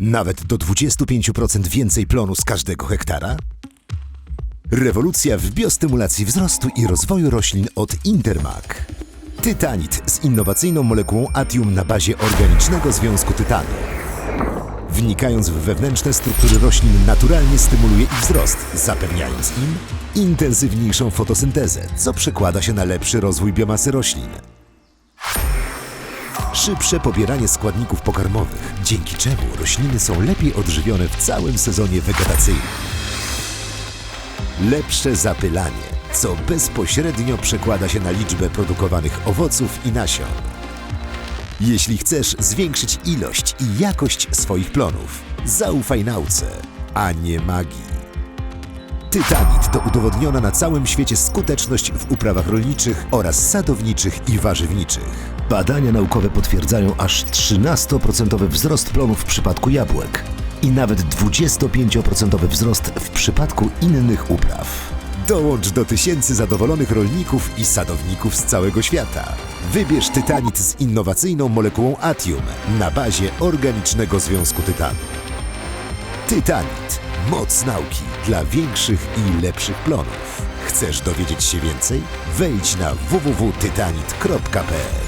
Nawet do 25% więcej plonu z każdego hektara? Rewolucja w biostymulacji wzrostu i rozwoju roślin od Intermak. Tytanit z innowacyjną molekułą Atium na bazie organicznego związku tytanu. Wnikając w wewnętrzne struktury roślin, naturalnie stymuluje ich wzrost, zapewniając im intensywniejszą fotosyntezę, co przekłada się na lepszy rozwój biomasy roślin. Szybsze pobieranie składników pokarmowych, dzięki czemu rośliny są lepiej odżywione w całym sezonie wegetacyjnym. Lepsze zapylanie, co bezpośrednio przekłada się na liczbę produkowanych owoców i nasion. Jeśli chcesz zwiększyć ilość i jakość swoich plonów, zaufaj nauce, a nie magii. Tytanit to udowodniona na całym świecie skuteczność w uprawach rolniczych oraz sadowniczych i warzywniczych. Badania naukowe potwierdzają aż 13% wzrost plonów w przypadku jabłek i nawet 25% wzrost w przypadku innych upraw. Dołącz do tysięcy zadowolonych rolników i sadowników z całego świata. Wybierz tytanit z innowacyjną molekułą Atium na bazie organicznego związku tytanu. Tytanit. Moc nauki dla większych i lepszych plonów. Chcesz dowiedzieć się więcej? Wejdź na www.tytanit.pl